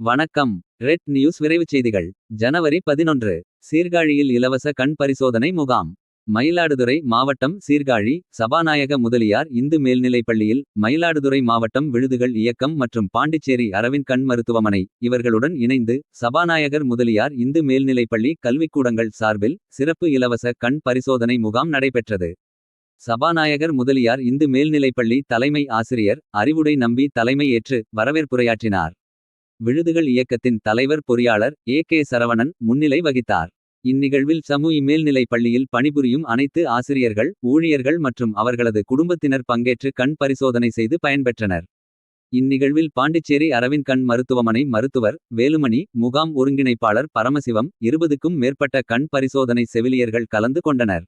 வணக்கம். Red news விரைவுச் செய்திகள். ஜனவரி பதினொன்று. சீர்காழியில் இலவச கண் பரிசோதனை முகாம். மயிலாடுதுறை மாவட்டம் சீர்காழி சபாநாயக முதலியார் இந்து மேல்நிலைப்பள்ளியில் மயிலாடுதுறை மாவட்டம் விழுதுகள் இயக்கம் மற்றும் பாண்டிச்சேரி அரவிந்த் கண் மருத்துவமனை இவர்களுடன் இணைந்து சபாநாயகர் முதலியார் இந்து மேல்நிலைப்பள்ளி கல்விக்கூடங்கள் சார்பில் சிறப்பு இலவச கண் பரிசோதனை முகாம் நடைபெற்றது. சபாநாயகர் முதலியார் இந்து மேல்நிலைப்பள்ளி தலைமை ஆசிரியர் அறிவுடை நம்பி தலைமை ஏற்று வரவேற்புரையாற்றினார். விழுதுகள் இயக்கத்தின் தலைவர் பொறியாளர் ஏ. கே. சரவணன் முன்னிலை வகித்தார். இந்நிகழ்வில் சமூக மேல்நிலைப் பள்ளியில் பணிபுரியும் அனைத்து ஆசிரியர்கள் ஊழியர்கள் மற்றும் அவர்களது குடும்பத்தினர் பங்கேற்று கண் பரிசோதனை செய்து பயன்பெற்றனர். இந்நிகழ்வில் பாண்டிச்சேரி அரவிந்த் கண் மருத்துவமனை மருத்துவர் வேலுமணி முகாம் ஒருங்கிணைப்பாளர் பரமசிவம் இருபதுக்கும் மேற்பட்ட கண் பரிசோதனை செவிலியர்கள் கலந்து கொண்டனர்.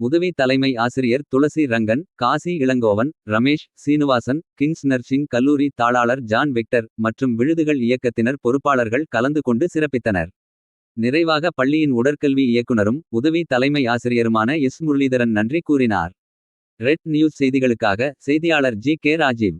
உதவி தலைமை ஆசிரியர் துளசி ரங்கன் காசி இளங்கோவன் ரமேஷ் சீனிவாசன் கிங்ஸ் நர்சிங் கல்லூரி தாளாளர் ஜான் விக்டர் மற்றும் விழுதுகள் இயக்கத்தினர் பொறுப்பாளர்கள் கலந்து கொண்டு சிறப்பித்தனர். நிறைவாக பள்ளியின் உடற்கல்வி இயக்குனரும் உதவி தலைமை ஆசிரியருமான எஸ். முரளிதரன் நன்றி கூறினார். ரெட் நியூஸ் செய்திகளுக்காக செய்தியாளர் ஜி. கே. ராஜீவ்.